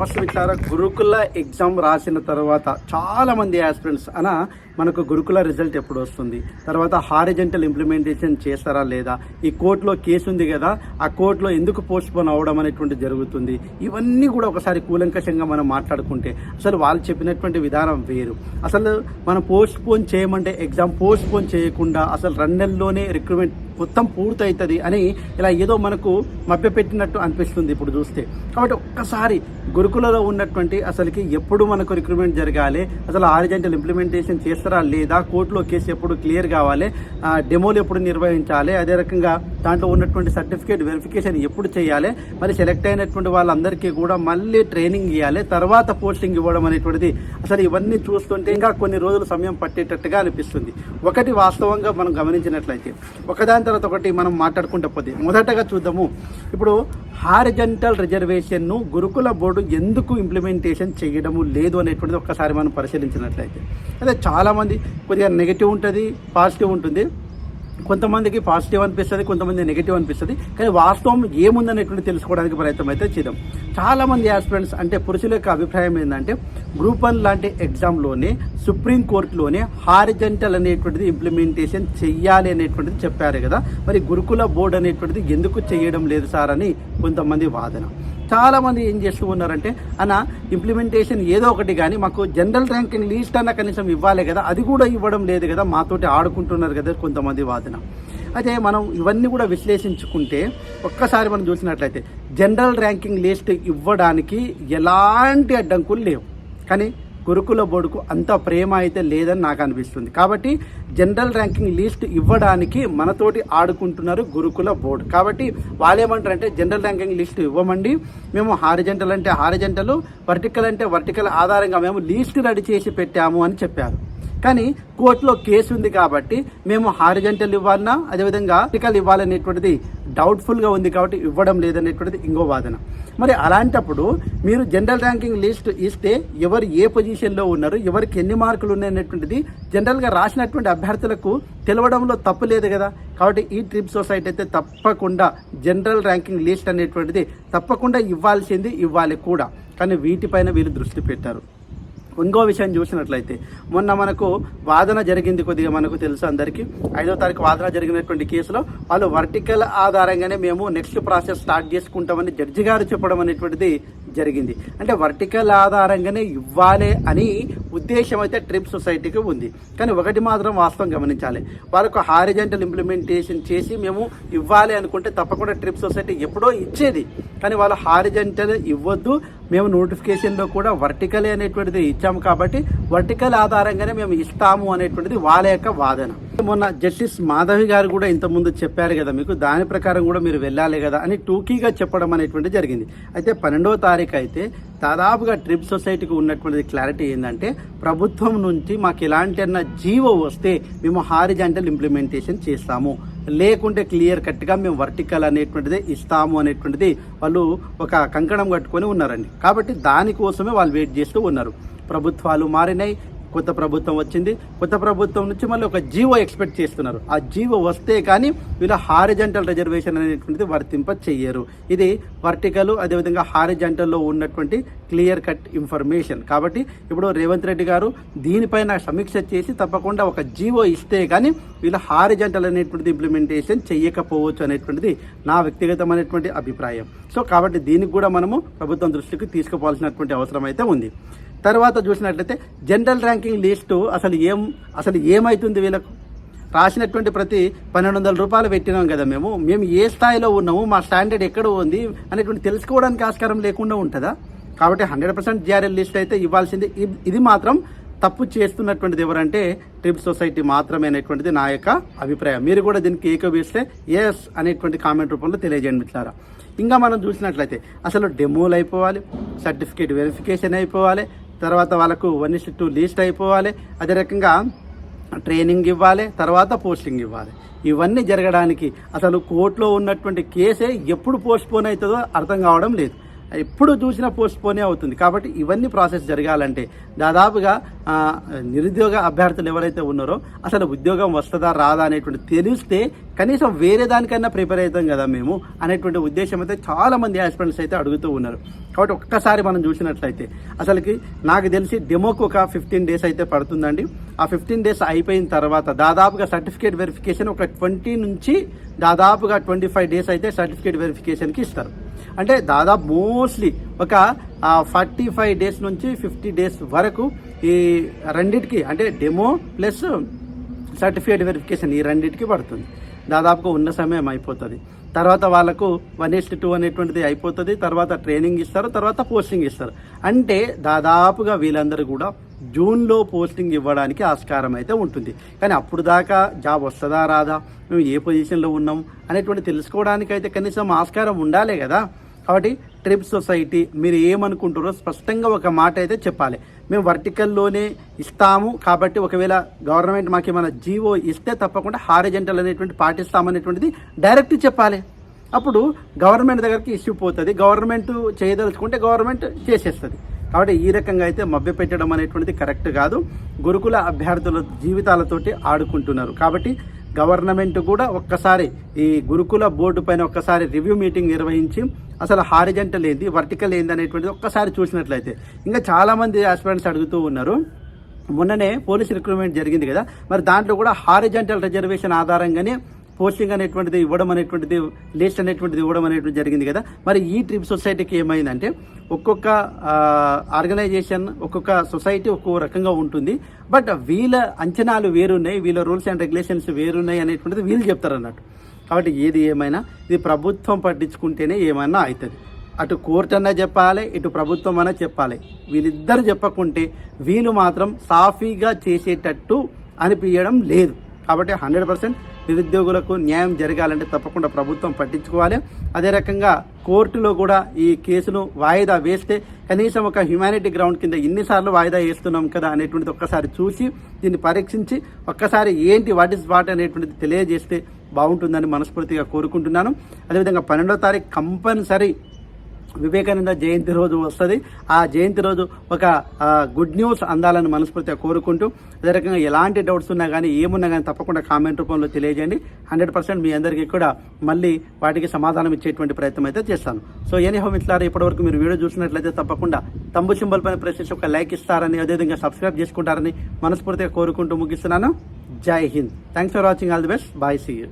సమస్య విచార గురుకుల ఎగ్జామ్ రాసిన తర్వాత చాలామంది ఆస్పిరెంట్స్ అన మనకు గురుకుల రిజల్ట్ ఎప్పుడు వస్తుంది? తర్వాత హారిజెంటల్ ఇంప్లిమెంటేషన్ చేస్తారా లేదా? ఈ కోర్టులో కేసు ఉంది కదా ఆ కోర్టులో ఎందుకు పోస్ట్ పోన్ అవడం అనేటువంటి జరుగుతుంది. ఇవన్నీ కూడా ఒకసారి కూలంకషంగా మనం మాట్లాడుకుంటే అసలు వాళ్ళు చెప్పినటువంటి విధానం వేరు. అసలు మనం పోస్ట్ పోన్ చేయమంటే ఎగ్జామ్ పోస్ట్ పోన్ చేయకుండా అసలు రెండు నెలల్లోనే రిక్రూట్మెంట్ మొత్తం పూర్తవుతుంది అని ఇలా ఏదో మనకు మభ్యపెట్టినట్టు అనిపిస్తుంది ఇప్పుడు చూస్తే. కాబట్టి ఒక్కసారి గురుకులలో ఉన్నటువంటి అసలుకి ఎప్పుడు మనకు రిక్రూట్మెంట్ జరగాలి? అసలు ఆరిజెంటల్ ఇంప్లిమెంటేషన్ చేస్తారా లేదా? కోర్టులో కేసు ఎప్పుడు క్లియర్ కావాలి? డెమోలు ఎప్పుడు నిర్వహించాలి? అదే రకంగా దాంట్లో ఉన్నటువంటి సర్టిఫికేట్ వెరిఫికేషన్ ఎప్పుడు చేయాలి? మరి సెలెక్ట్ అయినటువంటి వాళ్ళందరికీ కూడా మళ్ళీ ట్రైనింగ్ ఇవ్వాలి తర్వాత పోస్టింగ్ ఇవ్వడం అనేటువంటిది అసలు ఇవన్నీ చూస్తుంటే ఇంకా కొన్ని రోజులు సమయం పట్టేటట్టుగా అనిపిస్తుంది. ఒకటి వాస్తవంగా మనం గమనించినట్లయితే ఒకదాని తర్వాత ఒకటి మనం మాట్లాడుకుంటే పోతే మొదటగా చూద్దాము. ఇప్పుడు హారిజెంటల్ రిజర్వేషన్ను గురుకుల బోర్డు ఎందుకు ఇంప్లిమెంటేషన్ చేయడము లేదు అనేటువంటిది ఒక్కసారి మనం పరిశీలించినట్లయితే. అదే చాలామంది కొద్దిగా నెగిటివ్ ఉంటుంది పాజిటివ్ ఉంటుంది. కొంతమందికి పాజిటివ్ అనిపిస్తుంది కొంతమంది నెగిటివ్ అనిపిస్తుంది. కానీ వాస్తవం ఏముందనేటువంటి తెలుసుకోవడానికి ప్రయత్నం అయితే చేద్దాం. చాలామంది ఆస్పిరెంట్స్ అంటే పురుషుల యొక్క అభిప్రాయం ఏంటంటే గ్రూప్ వన్ లాంటి ఎగ్జామ్లోనే సుప్రీం కోర్టులోనే హారిజెంటల్ అనేటువంటిది ఇంప్లిమెంటేషన్ చెయ్యాలి అనేటువంటిది చెప్పారు కదా. మరి గురుకుల బోర్డు అనేటువంటిది ఎందుకు చేయడం లేదు సార్ అని కొంతమంది వాదన. చాలామంది ఏం చేస్తూ ఉన్నారంటే అన్న ఇంప్లిమెంటేషన్ ఏదో ఒకటి కానీ మాకు జనరల్ ర్యాంకింగ్ లీస్ట్ అన్న కనీసం ఇవ్వాలి కదా అది కూడా ఇవ్వడం లేదు కదా మాతోటి ఆడుకుంటున్నారు కదా కొంతమంది వాదన. అయితే మనం ఇవన్నీ కూడా విశ్లేషించుకుంటే ఒక్కసారి మనం చూసినట్లయితే జనరల్ ర్యాంకింగ్ లిస్ట్ ఇవ్వడానికి ఎలాంటి అడ్డంకులు లేవు. కానీ గురుకుల బోర్డుకు అంత ప్రేమ అయితే లేదని నాకు అనిపిస్తుంది. కాబట్టి జనరల్ ర్యాంకింగ్ లిస్ట్ ఇవ్వడానికి మనతోటి ఆడుకుంటున్నారు గురుకుల బోర్డు. కాబట్టి వాళ్ళేమంటారు అంటే జనరల్ ర్యాంకింగ్ లిస్ట్ ఇవ్వమండి. మేము హారిజెంటల్ అంటే హారిజెంటలు వర్టికల్ అంటే వర్టికల్ ఆధారంగా మేము లిస్ట్ రెడీ చేసి పెట్టాము అని చెప్పారు. కానీ కోర్టులో కేసు ఉంది కాబట్టి మేము హారిజెంటల్ ఇవ్వాలన్నా అదేవిధంగా వర్టికల్ ఇవ్వాలనేటువంటిది డౌట్ఫుల్గా ఉంది కాబట్టి ఇవ్వడం లేదనేటువంటిది ఇంకో వాదన. మరి అలాంటప్పుడు మీరు జనరల్ ర్యాంకింగ్ లిస్ట్ ఇస్తే ఎవరు ఏ పొజిషన్లో ఉన్నారు ఎవరికి ఎన్ని మార్కులు ఉన్నాయనేటువంటిది జనరల్గా రాసినటువంటి అభ్యర్థులకు తెలవడంలో తప్పు లేదు కదా. కాబట్టి ఈ ట్రిప్ సొసైటీ అయితే తప్పకుండా జనరల్ ర్యాంకింగ్ లిస్ట్ అనేటువంటిది తప్పకుండా ఇవ్వాల్సింది ఇవ్వాలి కూడా. కానీ వీటిపైన వీళ్ళు దృష్టి పెట్టారు. ఇంకో విషయం చూసినట్లయితే మొన్న మనకు వాదన జరిగింది కొద్దిగా మనకు తెలుసు అందరికీ. ఐదో తారీఖు వాదన జరిగినటువంటి కేసులో వాళ్ళు వర్టికల్ ఆధారంగానే మేము నెక్స్ట్ ప్రాసెస్ స్టార్ట్ చేసుకుంటామని జడ్జి గారు చెప్పడం అనేటువంటిది జరిగింది. అంటే వర్టికల్ ఆధారంగానే ఇవ్వాలి అని ఉద్దేశం అయితే ట్రిప్ సొసైటీకి ఉంది. కానీ ఒకటి మాత్రం వాస్తవం గమనించాలి. వాళ్ళకు హారిజెంటల్ ఇంప్లిమెంటేషన్ చేసి మేము ఇవ్వాలి అనుకుంటే తప్పకుండా ట్రిప్ సొసైటీ ఎప్పుడో ఇచ్చేది. కానీ వాళ్ళు హారిజెంటల్ ఇవ్వద్దు. మేము నోటిఫికేషన్లో కూడా వర్టికలే అనేటువంటిది ఇచ్చాము కాబట్టి వర్టికల్ ఆధారంగానే మేము ఇస్తాము అనేటువంటిది వాళ్ళ యొక్క వాదన. మొన్న జస్టిస్ మాధవి గారు కూడా ఇంతకుముందు చెప్పారు కదా మీకు దాని ప్రకారం కూడా మీరు వెళ్ళాలి కదా అని టూకీగా చెప్పడం అనేటువంటిది జరిగింది. అయితే పన్నెండవ తారీఖు అయితే దాదాపుగా ట్రిప్ సొసైటీకి ఉన్నటువంటి క్లారిటీ ఏంటంటే ప్రభుత్వం నుంచి మాకు ఎలాంటి అన్న జీవో వస్తే మేము హారిజాంటల్ ఇంప్లిమెంటేషన్ చేస్తాము. లేకుంటే క్లియర్ కట్గా మేము వర్టికల్ అనేటువంటిది ఇస్తాము అనేటువంటిది వాళ్ళు ఒక కంకణం కట్టుకొని ఉన్నారండి. కాబట్టి దానికోసమే వాళ్ళు వెయిట్ చేస్తూ ఉన్నారు. ప్రభుత్వాలు మారినాయి కొత్త ప్రభుత్వం వచ్చింది. కొత్త ప్రభుత్వం నుంచి మళ్ళీ ఒక జీవో ఎక్స్పెక్ట్ చేస్తున్నారు. ఆ జీవో వస్తే కానీ వీళ్ళ హారిజంటల్ రిజర్వేషన్ అనేటువంటిది వర్తింప చెయ్యరు. ఇది వర్టికల్ అదేవిధంగా హారిజంటల్లో ఉన్నటువంటి క్లియర్ కట్ ఇన్ఫర్మేషన్ కాబట్టి ఇప్పుడు రేవంత్ రెడ్డి గారు దీనిపైన సమీక్ష చేసి తప్పకుండా ఒక జీవో ఇస్తే కానీ వీళ్ళ హారిజంటల్ అనేటువంటిది ఇంప్లిమెంటేషన్ చెయ్యకపోవచ్చు అనేటువంటిది నా వ్యక్తిగతమైనటువంటి అభిప్రాయం. సో కాబట్టి దీనికి కూడా మనము ప్రభుత్వం దృష్టికి తీసుకుపోవాల్సినటువంటి అవసరం అయితే ఉంది. తర్వాత చూసినట్లయితే జనరల్ ర్యాంకింగ్ లిస్టు అసలు ఏం అసలు ఏమవుతుంది వీళ్ళకు? రాసినటువంటి ప్రతి పన్నెండు వందల రూపాయలు పెట్టినాం కదా మేము. మేము ఏ స్థాయిలో ఉన్నాము? మా స్టాండర్డ్ ఎక్కడ ఉంది? అనేటువంటి తెలుసుకోవడానికి ఆస్కారం లేకుండా ఉంటుందా? కాబట్టి హండ్రెడ్ పర్సెంట్ జిఆర్ఎల్ లిస్ట్ అయితే ఇవ్వాల్సింది. ఇది మాత్రం తప్పు చేస్తున్నటువంటిది ఎవరంటే ట్రిప్ సొసైటీ మాత్రమే అనేటువంటిది నా యొక్క అభిప్రాయం. మీరు కూడా దీనికి ఏకీభవిస్తే ఎస్ అనేటువంటి కామెంట్ రూపంలో తెలియజేయండి మిత్రులారా. ఇంకా మనం చూసినట్లయితే అసలు డెమోలు అయిపోవాలి సర్టిఫికేట్ వెరిఫికేషన్ అయిపోవాలి తర్వాత వాళ్ళకు వన్ ఇస్ టూ లీస్ట్ అయిపోవాలి. అదే రకంగా ట్రైనింగ్ ఇవ్వాలి తర్వాత పోస్టింగ్ ఇవ్వాలి. ఇవన్నీ జరగడానికి అసలు కోర్టులో ఉన్నటువంటి కేసే ఎప్పుడు పోస్ట్పోన్ అవుతుందో అర్థం కావడం లేదు. ఎప్పుడు చూసినా పోస్ట్ పోనే అవుతుంది. కాబట్టి ఇవన్నీ ప్రాసెస్ జరగాలంటే దాదాపుగా నిరుద్యోగ అభ్యర్థులు ఎవరైతే ఉన్నారో అసలు ఉద్యోగం వస్తుందా రాదా అనేటువంటి తెలిస్తే కనీసం వేరే దానికన్నా ప్రిపేర్ అవుతాం కదా మేము అనేటువంటి ఉద్దేశం అయితే చాలా మంది ఆస్పిరెంట్స్ అయితే అడుగుతూ ఉన్నారు. కాబట్టి ఒక్కసారి మనం చూసినట్లయితే అసలుకి నాకు తెలిసి డెమోకు ఒక ఫిఫ్టీన్ డేస్ అయితే పడుతుందండి. ఆ ఫిఫ్టీన్ డేస్ అయిపోయిన తర్వాత దాదాపుగా సర్టిఫికేట్ వెరిఫికేషన్ ఒక ట్వంటీ నుంచి దాదాపుగా ట్వంటీ ఫైవ్ డేస్ అయితే సర్టిఫికేట్ వెరిఫికేషన్కి ఇస్తారు. అంటే దాదాపు మోస్ట్లీ ఒక ఫార్టీ ఫైవ్ డేస్ నుంచి ఫిఫ్టీ డేస్ వరకు ఈ రెండిటికి అంటే డెమో ప్లస్ సర్టిఫికేట్ వెరిఫికేషన్ ఈ రెండింటికి పడుతుంది. దాదాపుగా ఉన్న సమయం అయిపోతుంది. తర్వాత వాళ్ళకు వన్ ఎస్ట్ టూ అనేటువంటిది అయిపోతుంది. తర్వాత ట్రైనింగ్ ఇస్తారు తర్వాత పోస్టింగ్ ఇస్తారు. అంటే దాదాపుగా వీళ్ళందరూ కూడా జూన్లో పోస్టింగ్ ఇవ్వడానికి ఆస్కారం అయితే ఉంటుంది. కానీ అప్పుడు దాకా జాబ్ వస్తుందా రాదా? మేము ఏ పొజిషన్లో ఉన్నాం? అనేటువంటి తెలుసుకోవడానికి అయితే కనీసం ఆస్కారం ఉండాలి కదా. కాబట్టి ట్రిప్ సొసైటీ మీరు ఏమనుకుంటారో స్పష్టంగా ఒక మాట అయితే చెప్పాలి. మేము వర్టికల్లోనే ఇస్తాము. కాబట్టి ఒకవేళ గవర్నమెంట్ మాకు ఏమైనా జీవో ఇస్తే తప్పకుండా హారిజెంటల్ అనేటువంటి పాటిస్తామనేటువంటిది డైరెక్ట్ చెప్పాలి. అప్పుడు గవర్నమెంట్ దగ్గరికి ఇష్యూ పోతుంది. గవర్నమెంట్ చేయదలుచుకుంటే గవర్నమెంట్ చేసేస్తుంది. కాబట్టి ఈ రకంగా అయితే మభ్య పెట్టడం అనేటువంటిది కరెక్ట్ కాదు. గురుకుల అభ్యర్థుల జీవితాలతోటి ఆడుకుంటున్నారు. కాబట్టి గవర్నమెంట్ కూడా ఒక్కసారి ఈ గురుకుల బోర్డు పైన ఒక్కసారి రివ్యూ మీటింగ్ నిర్వహించి అసలు హారిజెంటల్ ఏంది వర్టికల్ ఏంది అనేటువంటిది ఒక్కసారి చూసినట్లయితే ఇంకా చాలామంది ఆస్పిరెంట్స్ అడుగుతూ ఉన్నారు. మొన్ననే పోలీస్ రిక్రూట్మెంట్ జరిగింది కదా. మరి దాంట్లో కూడా హారిజెంటల్ రిజర్వేషన్ ఆధారంగానే పోస్టింగ్ అనేటువంటిది ఇవ్వడం అనేటువంటిది లిస్ట్ అనేటువంటిది ఇవ్వడం అనేటువంటి జరిగింది కదా. మరి ఈ ట్రిప్ సొసైటీకి ఏమైందంటే ఒక్కొక్క ఆర్గనైజేషన్ ఒక్కొక్క సొసైటీ ఒక్కో రకంగా ఉంటుంది. బట్ వీళ్ళ అంచనాలు వేరున్నాయి వీళ్ళ రూల్స్ అండ్ రెగ్యులేషన్స్ వేరున్నాయి అనేటువంటిది వీళ్ళు చెప్తారన్నట్టు. కాబట్టి ఏది ఏమైనా ఇది ప్రభుత్వం పట్టించుకుంటేనే ఏమైనా అవుతుంది. అటు కోర్టు అన్నా చెప్పాలి ఇటు ప్రభుత్వం అన్నా చెప్పాలి. వీళ్ళిద్దరు చెప్పకుంటే వీళ్ళు మాత్రం సాఫీగా చేసేటట్టు అనిపించడం లేదు. కాబట్టి హండ్రెడ్ పర్సెంట్ నిరుద్యోగులకు న్యాయం జరగాలంటే తప్పకుండా ప్రభుత్వం పట్టించుకోవాలి. అదే రకంగా కోర్టులో కూడా ఈ కేసును వాయిదా వేస్తే కనీసం ఒక హ్యుమానిటీ గ్రౌండ్ కింద ఎన్నిసార్లు వాయిదా వేస్తున్నాం కదా అనేటువంటిది ఒక్కసారి చూసి దీన్ని పరీక్షించి ఒక్కసారి ఏంటి వాట్ ఇస్ వాట్ అనేటువంటిది తెలియజేస్తే బాగుంటుందని మనస్ఫూర్తిగా కోరుకుంటున్నాను. అదేవిధంగా పన్నెండో తారీఖు కంపల్సరీ వివేకానంద జయంతి రోజు వస్తుంది. ఆ జయంతి రోజు ఒక గుడ్ న్యూస్ అందాలని మనస్ఫూర్తిగా కోరుకుంటూ అదే రకంగా ఎలాంటి డౌట్స్ ఉన్నా కానీ ఏమున్నా కానీ తప్పకుండా కామెంట్ రూపంలో తెలియజేయండి. హండ్రెడ్ పర్సెంట్ మీ అందరికీ కూడా మళ్ళీ వాటికి సమాధానం ఇచ్చేటువంటి ప్రయత్నం అయితే చేస్తాను. సో ఎనీ హోమ్ ఇట్లారా ఇప్పటివరకు మీరు వీడియో చూసినట్లయితే తప్పకుండా తంబు సింబల్ పైన ప్రెస్ చేసి ఒక లైక్ ఇస్తారని అదేవిధంగా సబ్స్క్రైబ్ చేసుకుంటారని మనస్ఫూర్తిగా కోరుకుంటూ ముగిస్తున్నాను. Jai Hind. Thanks for watching all the best bye see you